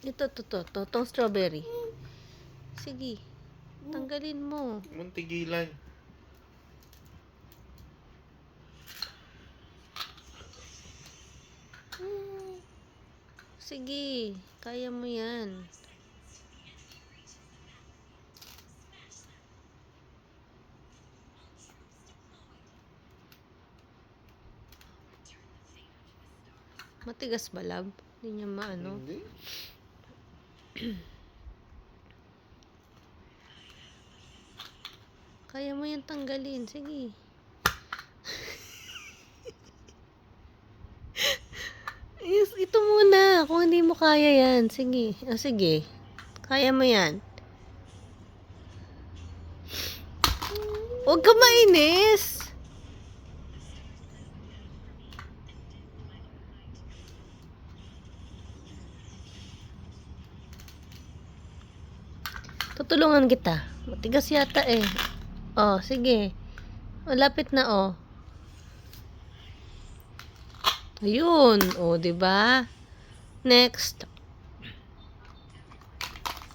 Ito, to, to, to, tong strawberry. Sige, tanggalin mo. Muntigilan. Sige, kaya mo yan. Matigas ba, lab? Hindi niya maano. Hindi. Kaya mo yan tanggalin. Sige. Yes, ito muna. Kung hindi mo kaya yan. Sige. Ah, sige. Kaya mo yan. Huwag ka mainis. Tutulungan kita. Matigas yata eh. Oh, sige. Oh, lapit na oh. Ayun, oh, 'di ba? Next.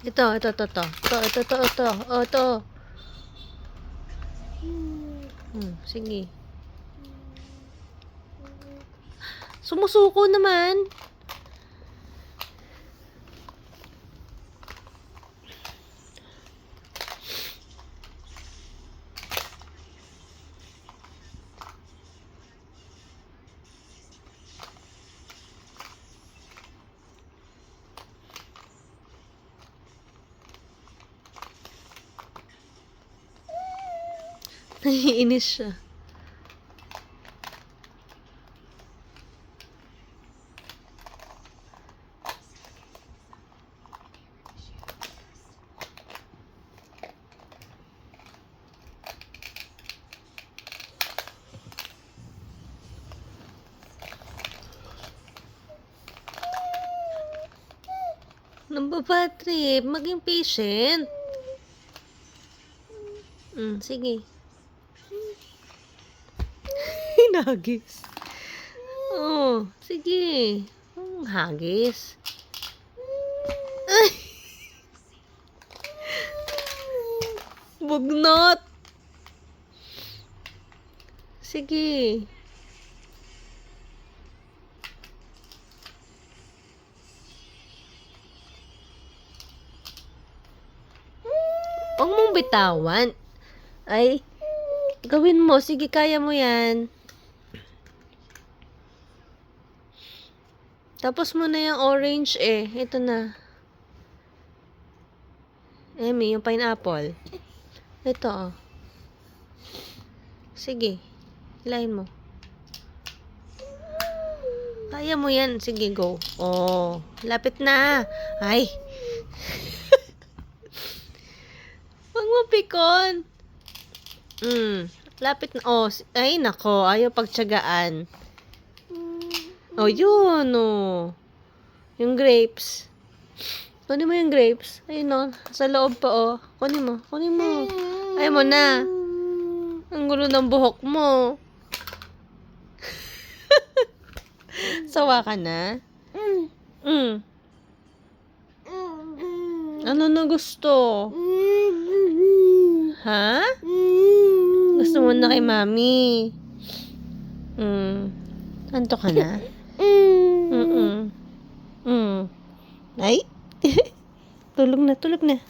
Ito, ito, ito, ito. Ito, ito, ito, ito. Oh, ito. Hmm, sige. Sumusuko naman. Naiinis siya. Nambaba trip, maging patient. Mm, sige. Hinagis. Oh, sige. Ang hagis. Ay. Bugnot. Sige. Huwag mong bitawan. Ay, gawin mo. Sige, kaya mo yan. Tapos mo na yung orange eh. Ito na. Emmy, yung pineapple. Ito oh. Sige. Hilahin mo. Kaya mo yan. Sige, go. Oh, lapit na. Ay. Huwag mo pikon. Mm, lapit na. Oh, ay nako. Ayaw pagtsagaan. Oh, yun, oh. Yung grapes. Kunin mo yung grapes. Ayun, oh. Sa loob pa, oh. Kunin mo. Kunin mo. Ayaw mo na. Ang gulo ng buhok mo. Sawa ka na? Mm. Ano na gusto? Ha? Gusto mo na kay mami? Mm. Anto ka na? Mm-mm. Mm. Ay? tulog na, tulog na.